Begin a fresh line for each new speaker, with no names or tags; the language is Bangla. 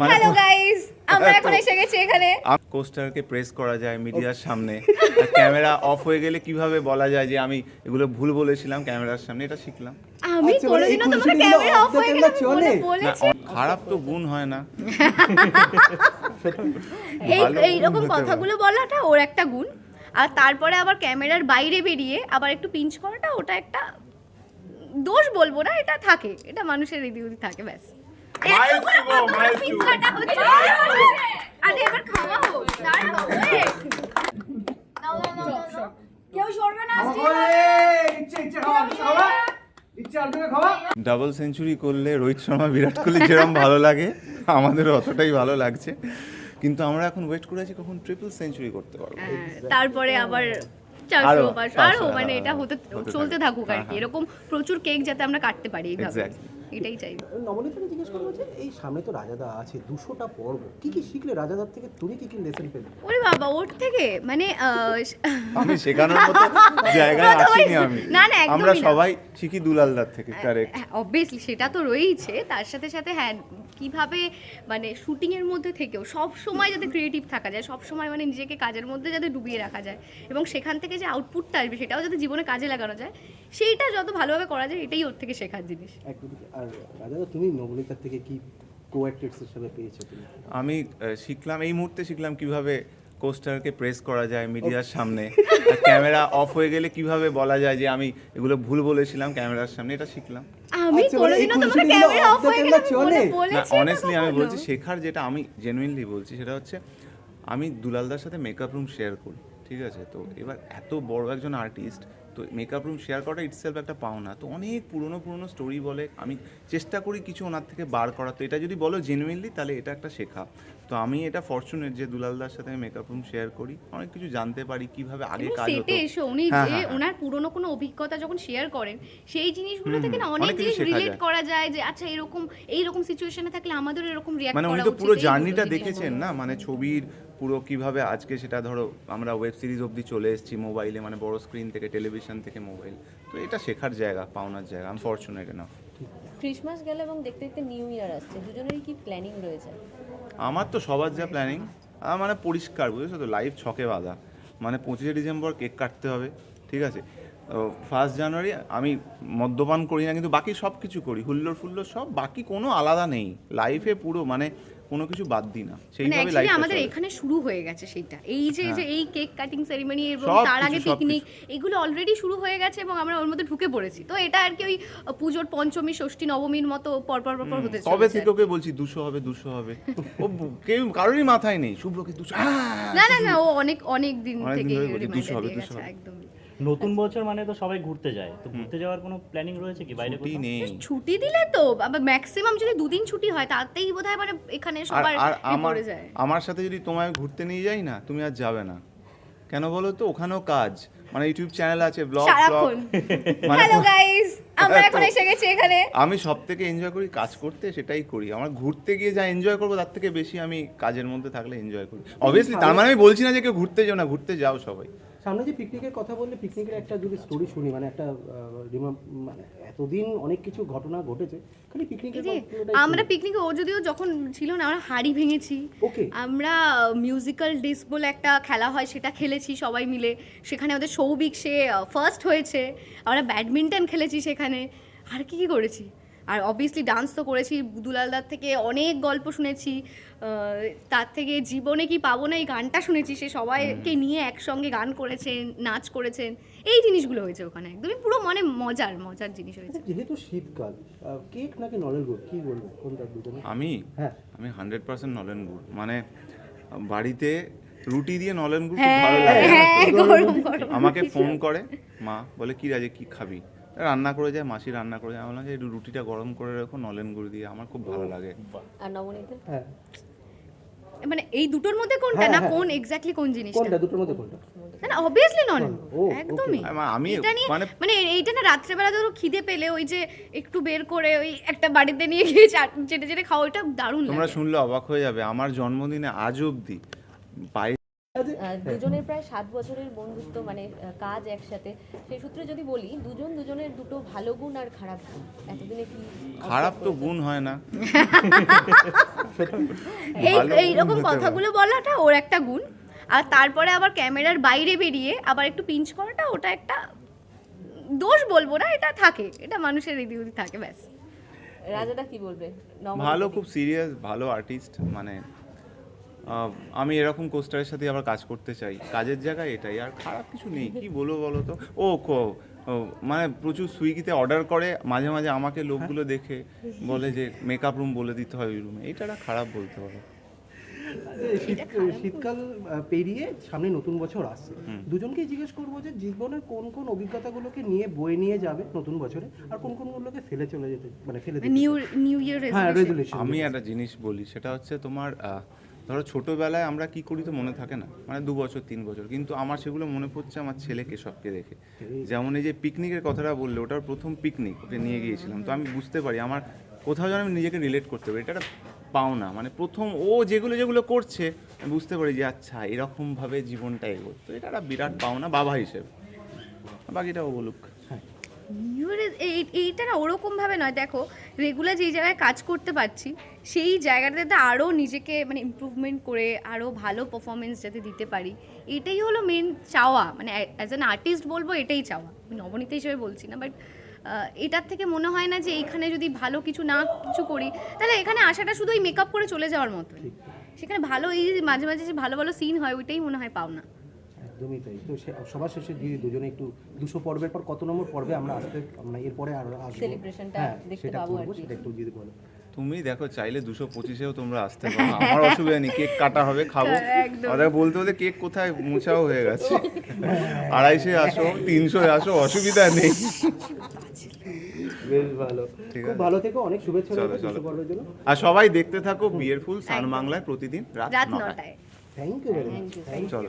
মানে
হ্যালো গাইস আমরা এখন এসে গেছি এখানে।
কোস্টারকে প্রেস করা যায় মিডিয়ার সামনে। ক্যামেরা অফ হয়ে গেলে কীভাবে বলা যায় যে আমি এগুলো ভুল বলেছিলাম ক্যামেরার সামনে? এটা শিখলাম।
আমি
মানে
কোনোদিনও ক্যামেরা অফ হয়ে গেলে
চলে?
খারাপ তো গুণ হয় না।
এই এইরকম কথাগুলো বলাটা ওর একটা গুণ। আর তারপরে আবার ক্যামেরার বাইরে বেরিয়ে আবার একটু পিঞ্চ করাটা ওটা একটা দোষ বলব না এটা থাকে। এটা মানুষের রীতি থাকে ব্যাস। আরে এবার খাওয়া হোক। নাও, নাও, নাও। কেউ সরবে না
ডাবল সেঞ্চুরি করলে রোহিত শর্মা বিরাট কোহলি যেরকম ভালো লাগে আমাদের অতটাই ভালো লাগছে কিন্তু আমরা এখন ওয়েট করে আছি কখন ট্রিপল সেঞ্চুরি করতে পারব
হ্যাঁ, তারপরে আবার চারশো পাঁচশো মানে
হ্যাঁ,
এটা হতে চলতে
থাকুক।
আর
হ্যাঁ,
কি
হ্যাঁ।
এরকম প্রচুর কেক যাতে আমরা কাটতে পারি এইভাবে. এটাই চাই।
নবনীতাকে জিজ্ঞেস করব যে এই সামনে তো রাজাদা আছে দুশোটা পর্ব কি কি শিখলে রাজাদার থেকে? তুমি কি কি লেসন পেলে?
ওরে বাবা ওর থেকে? মানে
আমি শেখানোর মতো জায়গায় আসিনি আমি।
না, না,
আমরা সবাই শিখি দুলালদার থেকে কারেক্ট
অবভিয়াসলি সেটা তো রয়েইছে। তার সাথে সাথে হ্যাঁ কীভাবে মানে শুটিং এর মধ্যে থেকেও সব সময় যাতে ক্রিয়েটিভ থাকা যায় সব সময় মানে নিজেকে কাজের মধ্যে যাতে ডুবিয়ে রাখা যায় এবং সেখান থেকে যে আউটপুটটা আসবে সেটাও যাতে জীবনে কাজে লাগানো যায় সেইটা যত ভালোভাবে করা যায় এটাই ওর থেকে শেখার জিনিস।
আর তুমি নবনীতার থেকে কি হিসেবে পেয়েছ তুমি?
আমি শিখলাম এই মুহূর্তে শিখলাম কীভাবে কোস্টারকে প্রেস করা যায় মিডিয়ার সামনে। ক্যামেরা অফ হয়ে গেলে কীভাবে বলা যায় যে আমি এগুলো ভুল বলেছিলাম ক্যামেরার সামনে এটা শিখলাম।
আমি
এই
কোনোদিনও তোমাকে ক্যামেরা অফ হয়ে গেলে
না
বলেছি
অনেস্টলি আমি বলছি শেখার যেটা আমি জেনুইনলি বলছি সেটা হচ্ছে আমি দুলালদার সাথে মেকআপ রুম শেয়ার করি ঠিক আছে? তো এবার এত বড় একজন আর্টিস্ট তো মেকআপ রুম শেয়ার করাটা ইটসেলফ একটা পাওনা। তো অনেক পুরনো পুরনো স্টোরি বলে আমি চেষ্টা করি কিছু ওনার থেকে বার করা তো এটা যদি বলো জেনুইনলি তাহলে এটা একটা শেখা। তো আমি এটা ফরচুনেট যে দুলালদার সাথে আমি মেকআপ রুম শেয়ার করি। অনেক কিছু জানতে পারি কীভাবে আগে কাজ হতো।
এসে উনি
হ্যাঁ,
যে
হ্যাঁ, হ্যাঁ।
ওনার পুরনো কোনো অভিজ্ঞতা যখন শেয়ার করেন সেই জিনিসগুলো থেকে না অনেক জিনিস রিলেট করা যায় যে আচ্ছা এরকম এইরকম সিচুয়েশনে থাকলে আমাদেরও এরকম রিয়াক্ট
মানে উনি তো পুরো জার্নিটা দেখেছেন না? মানে ছবির পুরো কীভাবে আজকে সেটা ধরো আমরা ওয়েব সিরিজ অবধি চলে এসেছি মোবাইলে মানে বড় স্ক্রিন থেকে টেলিভিশন থেকে মোবাইল তো এটা শেখার জায়গা পাওনার জায়গা আমি ফরচুনেট এনাফ
ক্রিসমাস গেল এবং দেখতে দেখতে নিউ ইয়ার আসছে। দুজনেরই কি প্ল্যানিং রয়েছে?
আমার তো সবার যা প্ল্যানিং মানে পরিষ্কার বুঝেছ তো? লাইভ ছকে বাঁধা। মানে পঁচিশে ডিসেম্বর কেক কাটতে হবে ঠিক আছে? ফার্স্ট জানুয়ারি আমি মদ্যপান করি না কিন্তু বাকি সব কিছু করি। হুল্লোড় ফুল্লোড় সব বাকি কোনো আলাদা নেই। লাইফে পুরো মানে কোনো কিছু বাদ দিই না।
মানে
সেইভাবে লাইফ
আমাদের এখানে শুরু হয়ে গেছে সেটা এই যে যে এই কেক কাটিং সেরিমনি এবং তার আগে পিকনিক এগুলো অলরেডি শুরু হয়ে গেছে এবং আমরা ওর মধ্যে ঢুকে পড়েছি। তো এটা আর কি ওই পুজোর পঞ্চমী ষষ্ঠী নবমীর মতো পরপর পরপর হতে
কবে
চলেছে।
থেকে ওকে বলছি দুশো হবে দুশো হবে। ও কেউ কারোরই মাথায় নেই। শুভ্রকে দুশো
না না না ও অনেক অনেক দিন থেকে
ধরে বলছি, দুশো
রিমাইন্ডার
হবে,
দিয়ে
দুশো
গেছে
হবে।
একদম
নতুন বছর মানে তো সবাই ঘুরতে যায়। তো ঘুরতে যাওয়ার কোনো প্ল্যানিং রয়েছে কি বাইরে
ছুটি
কোথাও?
নেই।
ছুটি দিলে তো আবার ম্যাক্সিমাম যদি দুদিন ছুটি হয় তাতেই বোধহয় মানে এখানে সবার
আর আমার
পড়ে যায়।
আমার সাথে যদি তোমায় ঘুরতে নিয়ে যাই না তুমি আর যাবে না। কেন বলো তো? ওখানেও কাজ। মানে ইউটিউব চ্যানেল আছে ব্লগ ব্লগ
হ্যালো গাইস আমরা এখন এসে গেছি এখানে।
আমি সব থেকে এনজয় করি কাজ করতে সেটাই করি। আমার ঘুরতে গিয়ে যা এনজয় করব তার থেকে বেশি আমি কাজের মধ্যে থাকলে এনজয় করি। অবভিয়াসলি তার মানে আমি বলছি না যে কেউ ঘুরতে যাও না ঘুরতে যাও সবাই।
সামনে যে পিকনিকের কথা বললে পিকনিকের একটা যদি স্টোরি শুনি মানে একটা মানে এতদিন অনেক কিছু ঘটনা ঘটেছে খালি পিকনিকের
আমরা পিকনিকে ও যদিও যখন ছিল না আমরা হাড়ি ভেঙেছি।
Okay.
আমরা মিউজিক্যাল ডিস বলে একটা খেলা হয় সেটা খেলেছি সবাই মিলে। সেখানে আমাদের সৌভিক সে ফার্স্ট হয়েছে। আমরা ব্যাডমিন্টন খেলেছি সেখানে। আর কি কি করেছি? আর অবভিয়াসলি ডান্স তো করেছি দুলালদার থেকে অনেক গল্প শুনেছি তার থেকে জীবনে কি পাবো না এই গানটা শুনেছি সে সবাইকে নিয়ে একসঙ্গে গান করেছেন নাচ করেছেন এই জিনিসগুলো হয়েছে ওখানে একদমই পুরো মানে মজার মজার জিনিস হয়েছে।
আচ্ছা, যেহেতু শীতকাল কেক নাকি নলেন গুড়? কি বলব? কোনটা দুজনে
আমি?
হ্যাঁ।
আমি হান্ড্রেড পার্সেন্ট নলেন গুড়। মানে বাড়িতে রুটি দিয়ে নলেন গুড় খুব
হ্যাঁ
ভালো লাগে।
হ্যাঁ গরম গরম
আমাকে ফোন করে মা বলে কি রাজে কি খাবি? রান্না করে যায় মাসি রান্না করে যায়। আমি বললাম যে একটু রুটিটা গরম করে রাখো নলেন গুড় দিয়ে। আমার খুব ভালো লাগে।
আর নবনীতে?
হ্যাঁ।
মানে এই দুটোর মধ্যে কোনটা?
হ্যাঁ,
না
হ্যাঁ।
কোন এক্স্যাক্টলি কোন জিনিসটা?
কোনটা? দুটোর মধ্যে কোনটা?
না না অবভিয়াসলি নন। একদমই।
আমি
এটা নিয়ে
মানে
মানে এইটা না রাত্রেবেলা ধরো খিদে পেলে ওই যে একটু বের করে ওই একটা বাড়িতে নিয়ে গিয়ে চাট- চেটে চেটে খাওয়া ওইটা দারুণ
তোমরা শুনলে অবাক হয়ে যাবে। আমার জন্মদিনে আজ অবধি
আহ, দুজনের প্রায় সাত বছরের বন্ধুত্ব মানে কাজ একসাথে। সেই সূত্রে যদি বলি দুজন দুজনের দুটো ভালো গুণ আর খারাপ গুণ। এতদিনে কি
খারাপ তো গুণ হয় না।
এই এইরকম কথাগুলো বলাটা ওর একটা গুণ। আর তারপরে আবার ক্যামেরার বাইরে বেরিয়ে আবার একটু পিঞ্চ করাটা ওটা একটা দোষ বলব না এটা থাকে। এটা মানুষের রীতিগুলি থাকে ব্যাস।
রাজাটা কি বলবে?
ভালো খুব সিরিয়াস ভালো আর্টিস্ট মানে আমি এরকম কোস্টারের সাথে আবার কাজ করতে চাই। কাজের জায়গায় এটাই আর খারাপ কিছু নেই। কি বলব বলো তো? ও কো- ও, মানে প্রচুর সুইগিতে অর্ডার করে মাঝে মাঝে আমাকে লোকগুলো দেখে বলে যে মেকআপ রুম বলে দিতে হয় ওই রুমে এটা একটা খারাপ বলতে পারো
শীতকাল পেরিয়ে সামনে নতুন বছর আসছে। দুজনকেই জিজ্ঞেস করব যে জীবনের কোন কোন অভিজ্ঞতাগুলোকে নিয়ে বয়ে নিয়ে যাবে নতুন বছরে? আর কোন কোনগুলোকে ফেলে চলে যেতে মানে ফেলে
নিউ নিউ ইয়ার
হ্যাঁ রেজুলেশন
আমি একটা জিনিস বলি সেটা হচ্ছে তোমার ধরো ছোটোবেলায় আমরা কি করি তো মনে থাকে না? মানে দু বছর, তিন বছর। কিন্তু আমার সেগুলো মনে পড়ছে আমার ছেলে কেশবকে দেখে। যেমন এই যে পিকনিকের কথাটা বললে, ওটার প্রথম পিকনিক ওকে নিয়ে গিয়েছিলাম। তো আমি বুঝতে পারি, আমার কোথাও যেন আমি নিজেকে রিলেট করতে পারি। এটা পাওনা। মানে প্রথম ও যেগুলো যেগুলো করছে, আমি বুঝতে পারি যে আচ্ছা এরকমভাবে জীবনটা এগোয় তো এটা একটা বিরাট পাওনা বাবা হিসেবে। বাকিটা ও বলুক।
এইটা না ওরকম ভাবে নয়। দেখো রেগুলার যেই জায়গায় কাজ করতে পারছি সেই জায়গাটাতে আরও নিজেকে মানে ইমপ্রুভমেন্ট করে আরও ভালো পারফরমেন্স যাতে দিতে পারি। এটাই হলো মেন চাওয়া। মানে অ্যাজ অ্যান আর্টিস্ট বলব এটাই চাওয়া। আমি নবনীতা হিসেবে বলছি না বাট এটার থেকে মনে হয় না যে এইখানে যদি ভালো কিছু না কিছু করি তাহলে এখানে আসাটা শুধু ওই মেকআপ করে চলে যাওয়ার মতো সেখানে ভালো এই মাঝে মাঝে যে ভালো ভালো সিন হয় ওইটাই মনে হয় পাওনা।
একদমই তাই। তো সে- সবার শেষে দিয়ে দুজনে একটু দুশো পর্বের পর কত নম্বর পর্বে আমরা আসতে আমরা এরপরে আর আসব। হ্যাঁ সেটা করব সেটা একটু যদি বলো।
তুমি দেখো চাইলে দুশো পঁচিশেও তোমরা আসতে পারো। আমার অসুবিধা নেই কেক কাটা হবে খাব।
একদম।
ওদের বলতে বলতে কেক কোথায় মোছাও হয়ে গেছে। আড়াইশে আসো তিনশোয় আসো অসুবিধা নেই।
বেশ ভালো। খুব ভালো থেকো অনেক শুভেচ্ছা
চলো,
রইল
চলো।
দুশো পর্বের জন্য।
আর সবাই দেখতে থাকো বিয়ের ফুল সান বাংলায় প্রতিদিন রাত
রাত
নটায়।
থ্যাংক ইউ ভেরি মাচ
চলো।